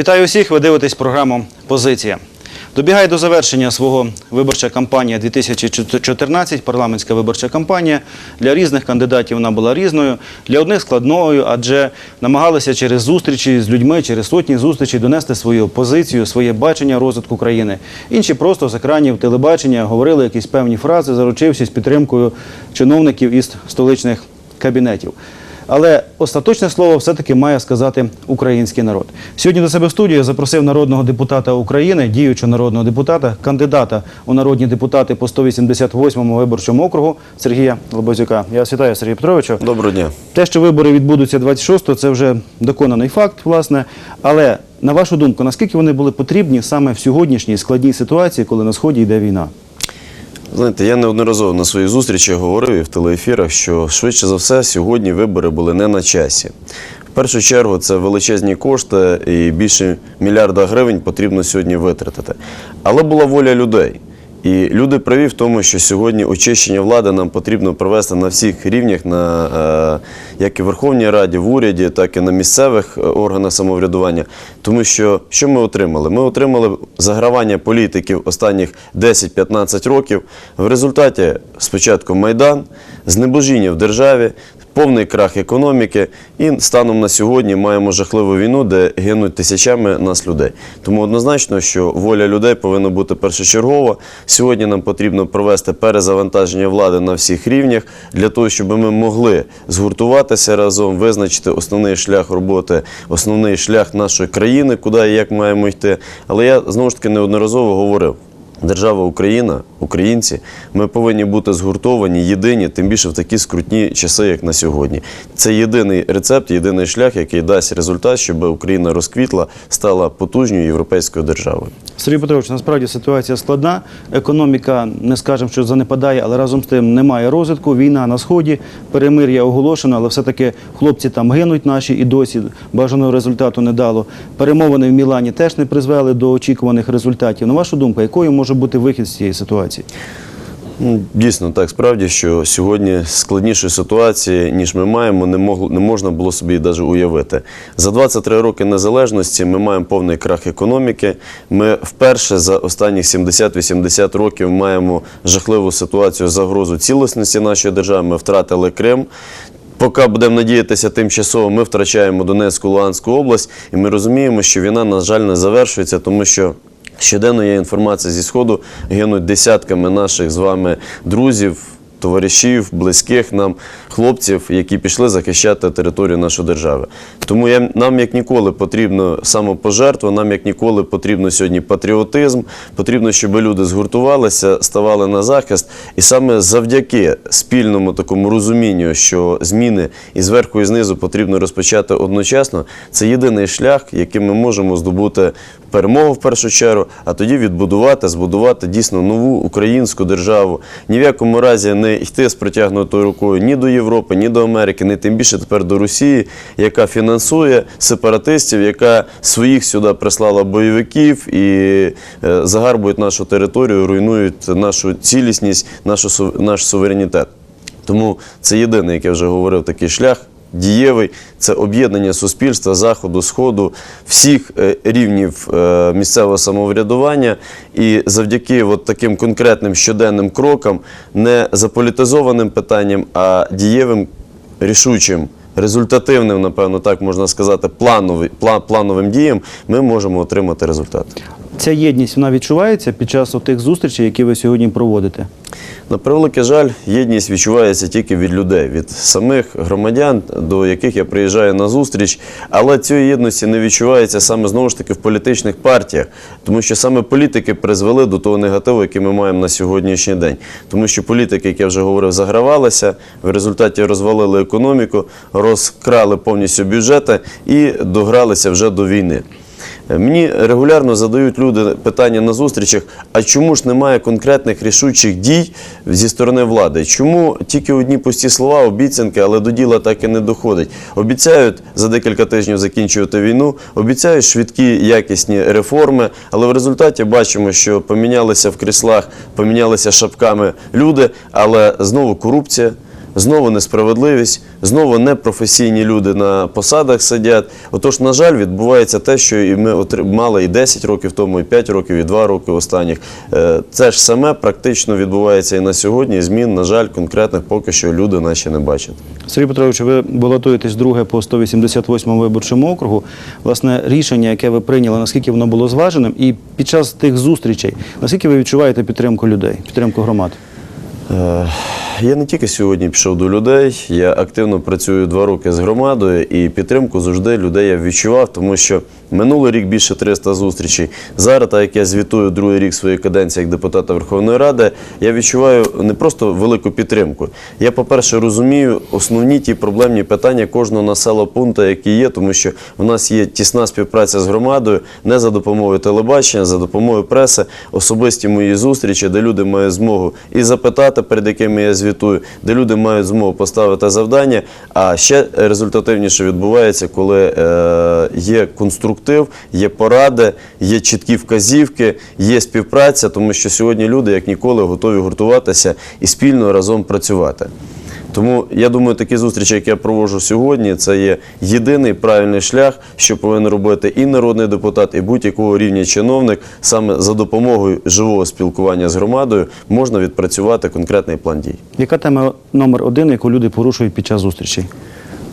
Вітаю усіх. Ви дивитесь програму Позиція. Добігає до завершення свого виборча кампанія 2014, парламентська виборча кампанія. Для різних кандидатів вона була різною, для одних складною, адже намагалися через зустрічі з людьми, через сотні зустрічей донести свою позицію, своє бачення розвитку країни. Інші просто з екранів телебачення говорили якісь певні фрази, заручившись підтримкою чиновників із столичних кабінетів. Але остаточне слово все-таки має сказати український народ. Сьогодні до себе в студію я запросив народного депутата України, діючого народного депутата, кандидата у народні депутати по 188-му виборчому округу Сергія Лобозюка. Я вас вітаю, Сергій Петровичу. Доброго дня. Те, що вибори відбудуться 26-го, це вже доконаний факт, власне. Але на вашу думку, наскільки вони були потрібні саме в сьогоднішній складній ситуації, коли на сході йде війна? Знаєте, я неодноразово на своїй зустрічі говорив і в телеефірах, що швидше за все сьогодні вибори були не на часі. В першу чергу це величезні кошти і більше мільярда гривень потрібно сьогодні витратити. Але була воля людей. І люди праві в тому, що сьогодні очищення влади нам потрібно провести на всіх рівнях, на, е, як і в Верховній Раді, в уряді, так і на місцевих е, органах самоврядування. Тому що що ми отримали? Ми отримали загравання політиків останніх 10-15 років. В результаті спочатку Майдан, знебожіння в державі, повний крах економіки, і станом на сьогодні маємо жахливу війну, де гинуть тисячами нас людей. Тому однозначно, що воля людей повинна бути першочергова. Сьогодні нам потрібно провести перезавантаження влади на всіх рівнях для того, щоб ми могли згуртуватися разом, визначити основний шлях роботи, основний шлях нашої країни, куди і як маємо йти. Але я знову ж таки неодноразово говорив. Держава Україна, українці, ми повинні бути згуртовані, єдині, тим більше в такі скрутні часи, як на сьогодні. Це єдиний рецепт, єдиний шлях, який дасть результат, щоб Україна розквітла, стала потужною європейською державою. Сергій Петрович, насправді ситуація складна. Економіка, не скажемо, що занепадає, але разом з тим немає розвитку. Війна на сході, перемир'я оголошено, але все-таки хлопці там гинуть наші і досі бажаного результату не дало. Перемовини в Мілані теж не призвели до очікуваних результатів. На вашу думку, якою може бути вихід з цієї ситуації? Ну, Дійсно, так справді, що сьогодні складнішої ситуації, ніж ми маємо, не могло не можна було собі навіть уявити. За 23 роки незалежності ми маємо повний крах економіки. Ми вперше за останні 70-80 років маємо жахливу ситуацію загрозу цілісності нашої держави. Ми втратили Крим. Поки будемо надіятися тимчасово, ми втрачаємо Донецьку Луганську область, і ми розуміємо, що війна, на жаль, не завершується, тому що. Щоденно є інформація зі Сходу, гинуть десятками наших з вами друзів, товаришів, близьких нам хлопців, які пішли захищати територію нашої держави. Тому я, нам як ніколи потрібно самопожертва, нам як ніколи потрібно сьогодні патріотизм, потрібно, щоб люди згуртувалися, ставали на захист. І саме завдяки спільному такому розумінню, що зміни і зверху, і знизу потрібно розпочати одночасно, це єдиний шлях, яким ми можемо здобути перемогу в першу чергу, а тоді відбудувати, збудувати дійсно нову українську державу. Ні в якому разі не йти з протягнутою рукою ні до Європи, ні до Америки, ні тим більше тепер до Росії, яка фінансує сепаратистів, яка своїх сюди прислала бойовиків і е, загарбують нашу територію, руйнують нашу цілісність, нашу наш суверенітет. Тому це єдиний, як я вже говорив, такий шлях. Дієвий це об'єднання суспільства заходу, сходу, всіх е, рівнів е, місцевого самоврядування, і завдяки от таким конкретним щоденним крокам, не заполітизованим питанням, а дієвим, рішучим, результативним, напевно, так можна сказати, плановий, пла- плановим діям, ми можемо отримати результат. Ця єдність вона відчувається під час тих зустрічей, які ви сьогодні проводите. На превеликий жаль, єдність відчувається тільки від людей, від самих громадян, до яких я приїжджаю на зустріч. Але цієї єдності не відчувається саме знову ж таки в політичних партіях, тому що саме політики призвели до того негативу, який ми маємо на сьогоднішній день. Тому що політики, як я вже говорив, загравалися, в результаті розвалили економіку, розкрали повністю бюджети і догралися вже до війни. Мені регулярно задають люди питання на зустрічах: а чому ж немає конкретних рішучих дій зі сторони влади? Чому тільки одні пусті слова, обіцянки, але до діла так і не доходить? Обіцяють за декілька тижнів закінчувати війну, обіцяють швидкі якісні реформи, але в результаті бачимо, що помінялися в кріслах, помінялися шапками люди, але знову корупція. Знову несправедливість, знову непрофесійні люди на посадах сидять. Отож, на жаль, відбувається те, що і ми мали і 10 років тому, і 5 років, і 2 роки останніх. Е, Це ж саме практично відбувається і на сьогодні. Змін, на жаль, конкретних поки що люди наші не бачать. Сергій Петрович, ви балотуєтесь друге по 188 виборчому округу. Власне, рішення, яке ви прийняли, наскільки воно було зваженим, і під час тих зустрічей, наскільки ви відчуваєте підтримку людей, підтримку громад? Е, Я не тільки сьогодні пішов до людей, я активно працюю два роки з громадою і підтримку завжди людей я відчував, тому що минулий рік більше 300 зустрічей. Зараз, так як я звітую другий рік своєї каденції як депутата Верховної Ради, я відчуваю не просто велику підтримку. Я, по-перше, розумію основні ті проблемні питання кожного населеного пункту, які є, тому що в нас є тісна співпраця з громадою не за допомогою телебачення, за допомогою преси, особисті мої зустрічі, де люди мають змогу і запитати, перед якими я звітую, де люди мають змогу поставити завдання. А ще результативніше відбувається, коли е, є конструктив, є поради, є чіткі вказівки, є співпраця, тому що сьогодні люди, як ніколи, готові гуртуватися і спільно разом працювати. Тому я думаю, такі зустрічі, які я проводжу сьогодні, це є єдиний правильний шлях, що повинен робити і народний депутат, і будь-якого рівня чиновник. Саме за допомогою живого спілкування з громадою можна відпрацювати конкретний план дій. Яка тема номер один, яку люди порушують під час зустрічей?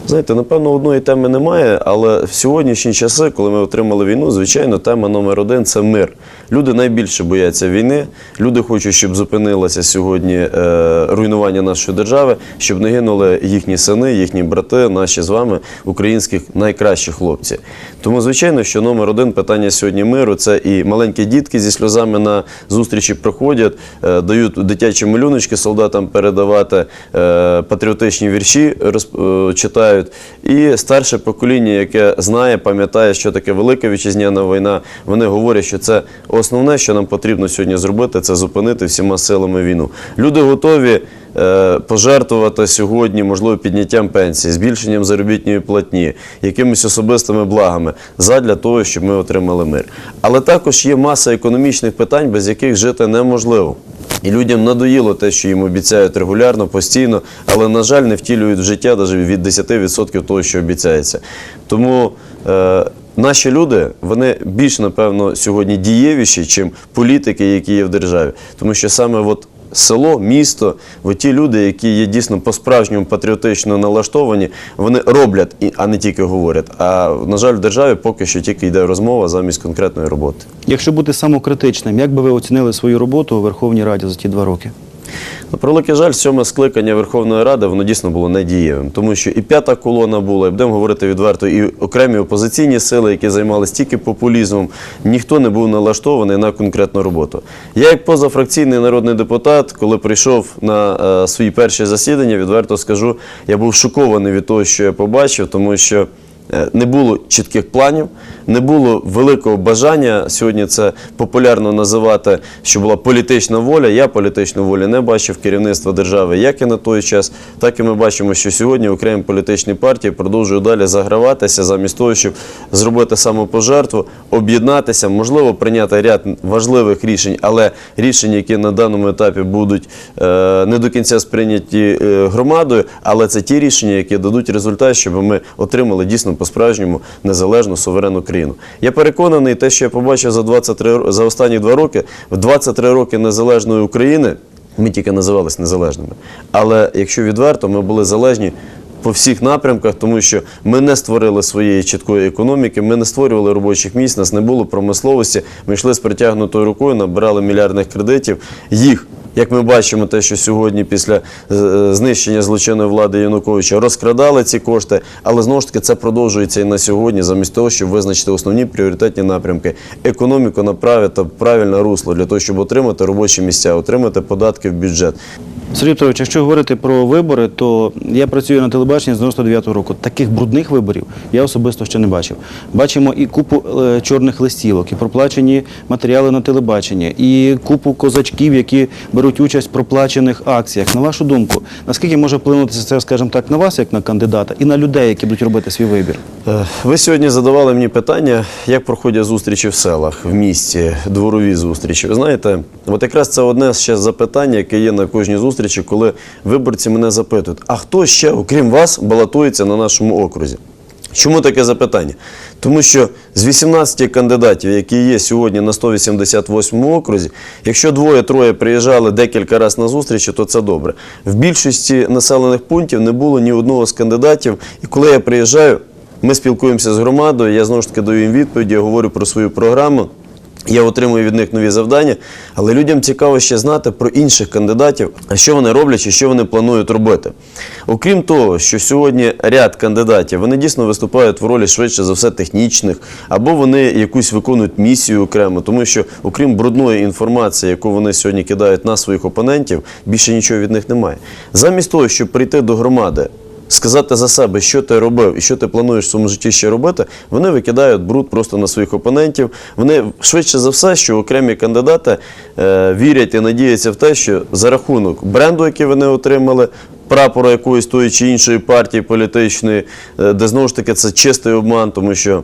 Знаєте, напевно, одної теми немає, але в сьогоднішні часи, коли ми отримали війну, звичайно, тема номер один це мир. Люди найбільше бояться війни. Люди хочуть, щоб зупинилося сьогодні е, руйнування нашої держави, щоб не гинули їхні сини, їхні брати, наші з вами, українських найкращі хлопці. Тому, звичайно, що номер один питання сьогодні миру це і маленькі дітки зі сльозами на зустрічі приходять, е, дають дитячі малюночки солдатам передавати, е, патріотичні вірші розп- е, читають. І старше покоління, яке знає, пам'ятає, що таке Велика Вітчизняна війна, вони говорять, що це основне, що нам потрібно сьогодні зробити, це зупинити всіма силами війну. Люди готові е, пожертвувати сьогодні, можливо, підняттям пенсії, збільшенням заробітної платні, якимись особистими благами задля того, щоб ми отримали мир. Але також є маса економічних питань, без яких жити неможливо. І людям надоїло те, що їм обіцяють регулярно, постійно, але, на жаль, не втілюють в життя навіть від 10% того, що обіцяється. Тому е, наші люди, вони більш, напевно, сьогодні дієвіші, чим політики, які є в державі. Тому що саме от село, місто, от ті люди, які є дійсно по-справжньому патріотично налаштовані, вони роблять, а не тільки говорять. А, на жаль, в державі поки що тільки йде розмова замість конкретної роботи. Якщо бути самокритичним, як би ви оцінили свою роботу у Верховній Раді за ті два роки? На превеликий жаль, сьоме скликання Верховної Ради воно дійсно було недієвим, тому що і п'ята колона була, і будемо говорити відверто, і окремі опозиційні сили, які займалися тільки популізмом, ніхто не був налаштований на конкретну роботу. Я, як позафракційний народний депутат, коли прийшов на е, свої перші засідання, відверто скажу, я був шокований від того, що я побачив, тому що. Е, Не було чітких планів, не було великого бажання. Сьогодні це популярно називати, що була політична воля. Я політичної волі не бачив керівництва держави, як і на той час, так і ми бачимо, що сьогодні окремі політичні партії продовжують далі заграватися замість того, щоб зробити самопожертву, об'єднатися, можливо, прийняти ряд важливих рішень, але рішення, які на даному етапі будуть е, не до кінця сприйняті е, громадою, але це ті рішення, які дадуть результат, щоб ми отримали дійсно по-справжньому незалежну суверенну країну. Я переконаний, те, що я побачив за 23 за останні два роки, в 23 роки незалежної України. Ми тільки називались незалежними. Але якщо відверто, ми були залежні по всіх напрямках, тому що ми не створили своєї чіткої економіки, ми не створювали робочих місць, нас не було промисловості. Ми йшли з притягнутою рукою, набирали мільярдних кредитів. Їх як ми бачимо, те, що сьогодні після е, знищення злочинної влади Януковича розкрадали ці кошти, але знову ж таки це продовжується і на сьогодні, замість того, щоб визначити основні пріоритетні напрямки, економіку направити в правильне русло для того, щоб отримати робочі місця, отримати податки в бюджет. Сергій Петрович, якщо говорити про вибори, то я працюю на телебаченні з 99-го року. Таких брудних виборів я особисто ще не бачив. Бачимо і купу е, чорних листівок, і проплачені матеріали на телебаченні, і купу козачків, які беруть участь в проплачених акціях. На вашу думку, наскільки може вплинути це, скажімо так, на вас, як на кандидата, і на людей, які будуть робити свій вибір? Е, Ви сьогодні задавали мені питання, як проходять зустрічі в селах, в місті, дворові зустрічі. Ви знаєте, от якраз це одне ще з запитань, яке є на кожній зустрічі. Зустрічі, коли виборці мене запитують, а хто ще, окрім вас, балотується на нашому окрузі? Чому таке запитання? Тому що з 18 кандидатів, які є сьогодні на 188 окрузі, якщо двоє-троє приїжджали декілька разів на зустрічі, то це добре. В більшості населених пунктів не було ні одного з кандидатів. І коли я приїжджаю, ми спілкуємося з громадою, я знову ж таки даю їм відповіді, я говорю про свою програму. Я отримую від них нові завдання, але людям цікаво ще знати про інших кандидатів, що вони роблять і що вони планують робити. Окрім того, що сьогодні ряд кандидатів вони дійсно виступають в ролі швидше за все технічних, або вони якусь виконують місію окремо, тому що окрім брудної інформації, яку вони сьогодні кидають на своїх опонентів, більше нічого від них немає. Замість того, щоб прийти до громади сказати за себе, що ти робив і що ти плануєш в своєму житті ще робити, вони викидають бруд просто на своїх опонентів. Вони швидше за все, що окремі кандидати е, вірять і надіються в те, що за рахунок бренду, який вони отримали. Прапора якоїсь тої чи іншої партії політичної, е, де знову ж таки це чистий обман, тому що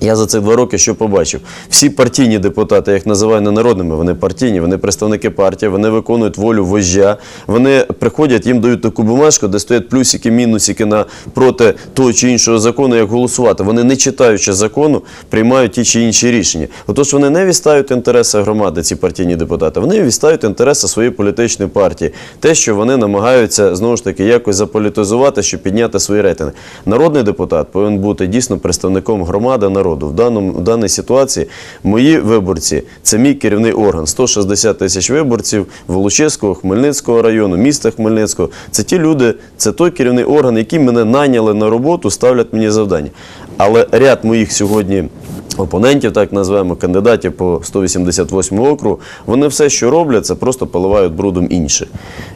я за ці два роки що побачив? Всі партійні депутати, я їх називаю не народними, вони партійні, вони представники партії, вони виконують волю вождя. Вони приходять, їм дають таку бумажку, де стоять плюсики, мінусики на проти того чи іншого закону, як голосувати. Вони, не читаючи закону, приймають ті чи інші рішення. Отож, вони не відстають інтереси громади, ці партійні депутати. Вони відстають інтереси своєї політичної партії. Те, що вони намагаються знову ж таки якось заполітизувати, щоб підняти свої рейтинги. Народний депутат повинен бути дійсно представником громади народу. В, даному, в даній ситуації мої виборці це мій керівний орган. 160 тисяч виборців Волочиського, Хмельницького району, міста Хмельницького. Це ті люди, це той керівний орган, який мене найняли на роботу, ставлять мені завдання. Але ряд моїх сьогодні. Опонентів, так назвемо, кандидатів по 188 округу, вони все, що роблять, це просто поливають брудом інше.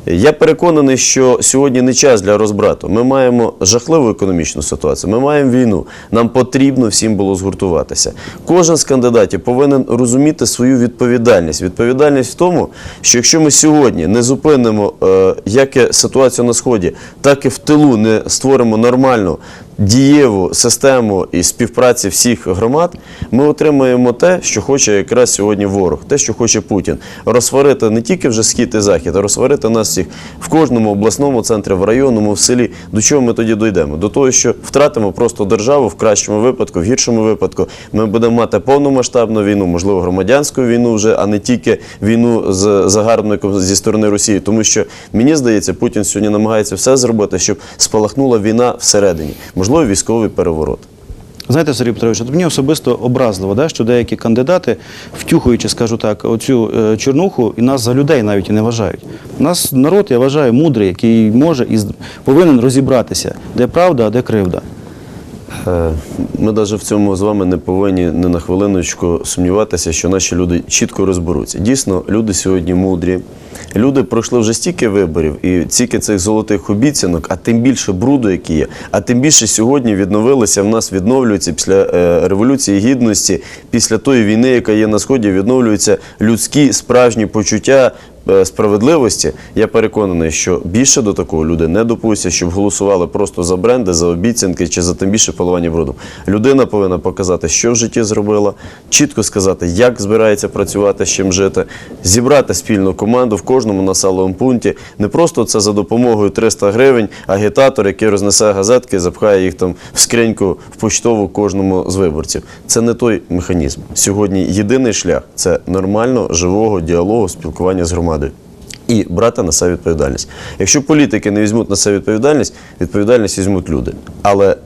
Я переконаний, що сьогодні не час для розбрату. Ми маємо жахливу економічну ситуацію, ми маємо війну. Нам потрібно всім було згуртуватися. Кожен з кандидатів повинен розуміти свою відповідальність. Відповідальність в тому, що якщо ми сьогодні не зупинимо е, як ситуацію на сході, так і в тилу не створимо нормальну дієву систему і співпраці всіх громад, ми отримаємо те, що хоче якраз сьогодні ворог, те, що хоче Путін, розсварити не тільки вже схід і захід, а розсварити нас всіх в кожному обласному центрі, в районному, в селі. До чого ми тоді дійдемо? До того, що втратимо просто державу в кращому випадку, в гіршому випадку. Ми будемо мати повномасштабну війну, можливо, громадянську війну вже, а не тільки війну з загарбником зі сторони Росії. Тому що мені здається, Путін сьогодні намагається все зробити, щоб спалахнула війна всередині, можливо, військовий переворот. Знаєте, Сергій Петрович, от мені особисто образливо, да, що деякі кандидати, втюхуючи, скажу так, оцю е, чорнуху, і нас за людей навіть і не вважають. У нас народ, я вважаю, мудрий, який може і повинен розібратися, де правда, а де кривда. Е, Ми навіть в цьому з вами не повинні не на хвилиночку сумніватися, що наші люди чітко розберуться. Дійсно, люди сьогодні мудрі. Люди пройшли вже стільки виборів і стільки цих золотих обіцянок, а тим більше бруду, який є. А тим більше сьогодні відновилися в нас відновлюються після е, революції гідності, після тої війни, яка є на сході, відновлюються людські справжні почуття справедливості, я переконаний, що більше до такого люди не допустять, щоб голосували просто за бренди, за обіцянки чи за тим більше поливання брудом. Людина повинна показати, що в житті зробила, чітко сказати, як збирається працювати, з чим жити, зібрати спільну команду в кожному населеному пункті. Не просто це за допомогою 300 гривень, агітатор, який рознесе газетки, запхає їх там в скриньку в почтову кожному з виборців. Це не той механізм. Сьогодні єдиний шлях це нормально живого діалогу, спілкування з громадою. І брати на себе відповідальність. Якщо політики не візьмуть на себе відповідальність, відповідальність візьмуть люди. Але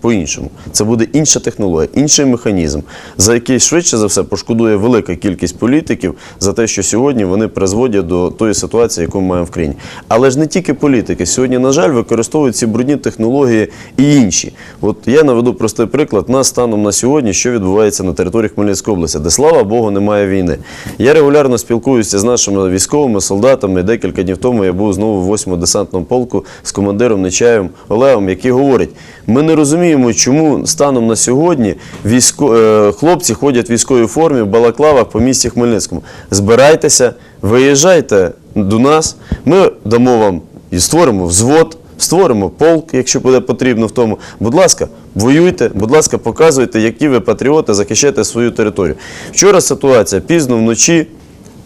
по-іншому. Це буде інша технологія, інший механізм, за який швидше за все пошкодує велика кількість політиків за те, що сьогодні вони призводять до тої ситуації, яку ми маємо в країні. Але ж не тільки політики. Сьогодні, на жаль, використовують ці брудні технології і інші. От я наведу простий приклад. Нас станом на сьогодні, що відбувається на території Хмельницької області, де слава Богу, немає війни. Я регулярно спілкуюся з нашими військовими солдатами. Декілька днів тому я був знову в 8-му десантному полку з командиром Нечаєм Олегом, який говорить: ми не розуміємо, чому станом на сьогодні військо... е, хлопці ходять в військовій формі в балаклавах по місті Хмельницькому. Збирайтеся, виїжджайте до нас. Ми дамо вам і створимо взвод. Створимо полк, якщо буде потрібно в тому. Будь ласка, воюйте, будь ласка, показуйте, які ви патріоти, захищаєте свою територію. Вчора ситуація пізно вночі.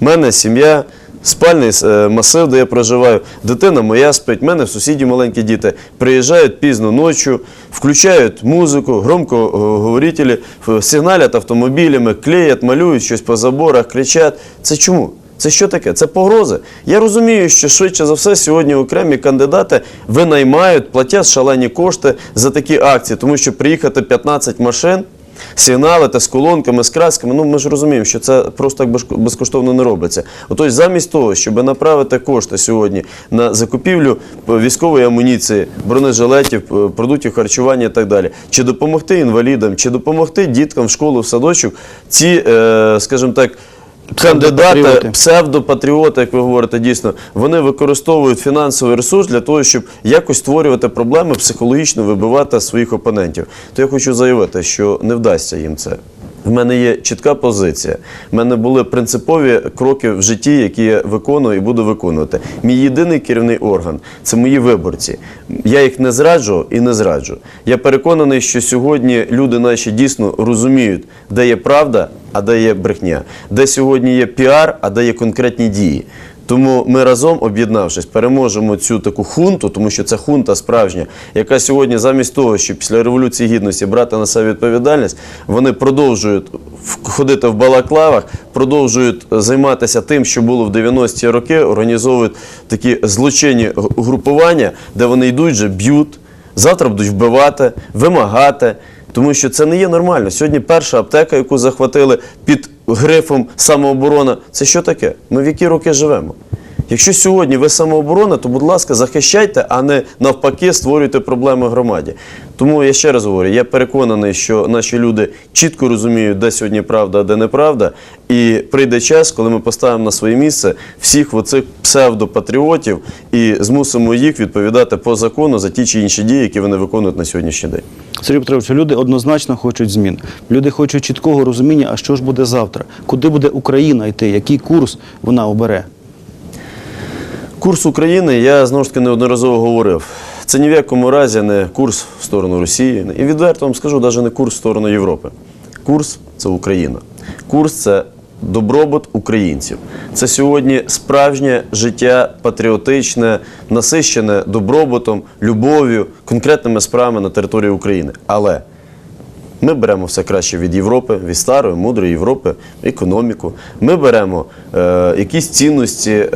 в мене сім'я спальний е, масив, де я проживаю. Дитина моя спить, в мене в сусіді маленькі діти. Приїжджають пізно ночі, включають музику, громкоговорителі, ф- сигналять автомобілями, клеять, малюють щось по заборах, кричать. Це чому? Це що таке? Це погрози. Я розумію, що швидше за все сьогодні окремі кандидати винаймають, платять шалені кошти за такі акції, тому що приїхати 15 машин. Сигналити з колонками, з красками, ну ми ж розуміємо, що це просто так безкоштовно не робиться. Отож, замість того, щоб направити кошти сьогодні на закупівлю військової амуніції, бронежилетів, продуктів харчування і так далі, чи допомогти інвалідам, чи допомогти діткам в школу, в садочок, ці, е, скажімо так, кандидати, Псевдопатріоти. як ви говорите, дійсно, вони використовують фінансовий ресурс для того, щоб якось створювати проблеми, психологічно вибивати своїх опонентів. То я хочу заявити, що не вдасться їм це. В мене є чітка позиція. В мене були принципові кроки в житті, які я виконую і буду виконувати. Мій єдиний керівний орган це мої виборці. Я їх не зраджу і не зраджу. Я переконаний, що сьогодні люди наші дійсно розуміють, де є правда, а де є брехня, де сьогодні є піар, а де є конкретні дії. Тому ми разом, об'єднавшись, переможемо цю таку хунту, тому що це хунта справжня, яка сьогодні, замість того, щоб після революції гідності брати на себе відповідальність, вони продовжують ходити в балаклавах, продовжують займатися тим, що було в 90-ті роки, організовують такі злочинні групування, де вони йдуть, вже б'ють, завтра будуть вбивати, вимагати. Тому що це не є нормально. Сьогодні перша аптека, яку захватили під грифом самооборона, це що таке? Ми в які роки живемо? Якщо сьогодні ви самооборона, то будь ласка, захищайте, а не навпаки створюйте проблеми громаді. Тому я ще раз говорю, я переконаний, що наші люди чітко розуміють, де сьогодні правда, а де неправда. І прийде час, коли ми поставимо на своє місце всіх оцих псевдопатріотів і змусимо їх відповідати по закону за ті чи інші дії, які вони виконують на сьогоднішній день. Сергій Петрович, люди однозначно хочуть змін. Люди хочуть чіткого розуміння, а що ж буде завтра, куди буде Україна йти, який курс вона обере. Курс України, я знову ж таки неодноразово говорив. Це ні в якому разі не курс в сторону Росії. І відверто вам скажу, навіть не курс в сторону Європи. Курс це Україна. Курс це добробут українців. Це сьогодні справжнє життя патріотичне, насищене добробутом, любов'ю, конкретними справами на території України. Але ми беремо все краще від Європи, від старої, мудрої Європи, економіку. Ми беремо е, якісь цінності е,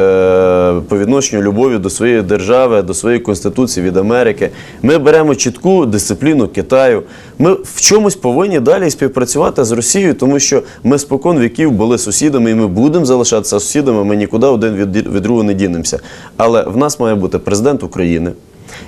по відношенню любові до своєї держави, до своєї конституції від Америки. Ми беремо чітку дисципліну Китаю. Ми в чомусь повинні далі співпрацювати з Росією, тому що ми спокон віків були сусідами, і ми будемо залишатися сусідами. Ми нікуди один від, від другого не дінемося. Але в нас має бути президент України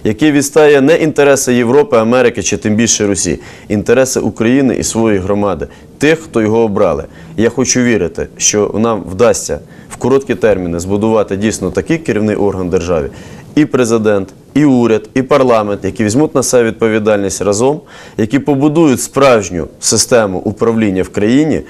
який відстає не інтереси Європи, Америки чи тим більше Росії, інтереси України і своєї громади, тих, хто його обрали. Я хочу вірити, що нам вдасться в короткі терміни збудувати дійсно такий керівний орган держави, і президент, і уряд, і парламент, які візьмуть на себе відповідальність разом, які побудують справжню систему управління в країні.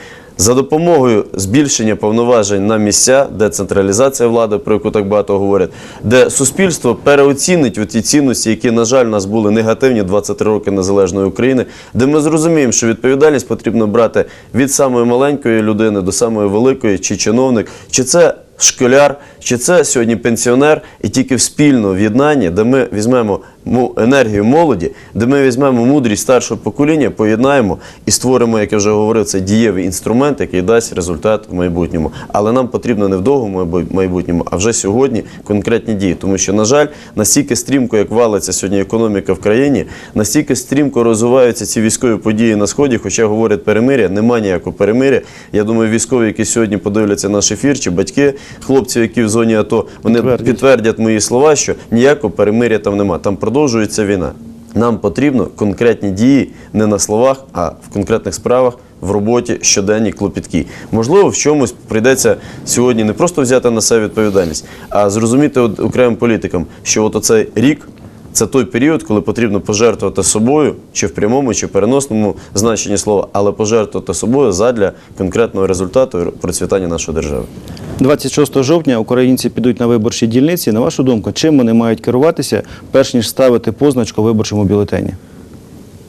За допомогою збільшення повноважень на місця, децентралізація влади, про яку так багато говорять, де суспільство переоцінить ті цінності, які, на жаль, у нас були негативні 23 роки незалежної України, де ми зрозуміємо, що відповідальність потрібно брати від самої маленької людини до самої великої, чи чиновник, чи це школяр, чи це сьогодні пенсіонер, і тільки в спільному в'єднанні, де ми візьмемо енергію молоді, де ми візьмемо мудрість старшого покоління, поєднаємо і створимо, як я вже говорив, це дієвий інструмент, який дасть результат в майбутньому. Але нам потрібно не в довгому майбутньому, а вже сьогодні конкретні дії. Тому що, на жаль, настільки стрімко, як валиться сьогодні економіка в країні, настільки стрімко розвиваються ці військові події на сході, хоча говорять перемиря, немає ніякого перемиря. Я думаю, військові, які сьогодні подивляться наш ефір, чи батьки хлопців, які в зоні АТО, вони Підтвердять. підтвердять мої слова, що ніякого перемиря там нема. Там продовжується війна. Нам потрібно конкретні дії не на словах, а в конкретних справах. В роботі щоденні клопітки. Можливо, в чомусь прийдеться сьогодні не просто взяти на себе відповідальність, а зрозуміти окремим політикам, що от оцей рік це той період, коли потрібно пожертвувати собою, чи в прямому, чи в переносному значенні слова, але пожертвувати собою задля конкретного результату і процвітання нашої держави. 26 жовтня українці підуть на виборчі дільниці. На вашу думку, чим вони мають керуватися, перш ніж ставити позначку в виборчому бюлетені?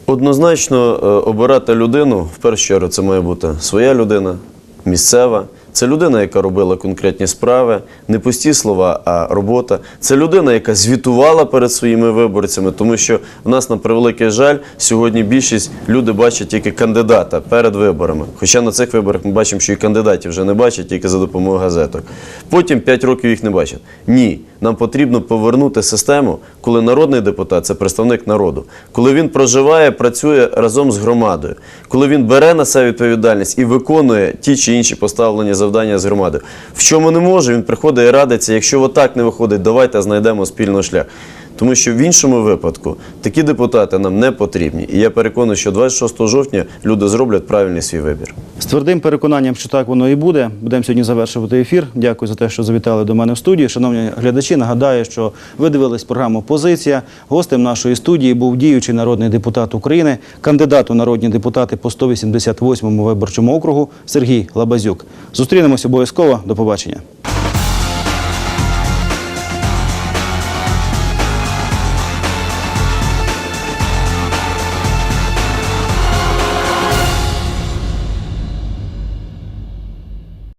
Однозначно е, обирати людину в першу чергу це має бути своя людина, місцева. Це людина, яка робила конкретні справи, не пусті слова, а робота. Це людина, яка звітувала перед своїми виборцями, тому що в нас, на превеликий жаль, сьогодні більшість люди бачать тільки кандидата перед виборами. Хоча на цих виборах ми бачимо, що і кандидатів вже не бачать тільки за допомогою газеток. Потім 5 років їх не бачать. Ні, нам потрібно повернути систему, коли народний депутат це представник народу, коли він проживає, працює разом з громадою, коли він бере на себе відповідальність і виконує ті чи інші поставлені завдання з громадою. В чому не може, він приходить і радиться. Якщо отак не виходить, давайте знайдемо спільний шлях. Тому що в іншому випадку такі депутати нам не потрібні. І я переконаний, що 26 жовтня люди зроблять правильний свій вибір. З твердим переконанням, що так воно і буде. Будемо сьогодні завершувати ефір. Дякую за те, що завітали до мене в студію. Шановні глядачі, нагадаю, що ви дивились програму Позиція. Гостем нашої студії був діючий народний депутат України, кандидат у народні депутати по 188 виборчому округу Сергій Лабазюк. Зустрінемось обов'язково. До побачення.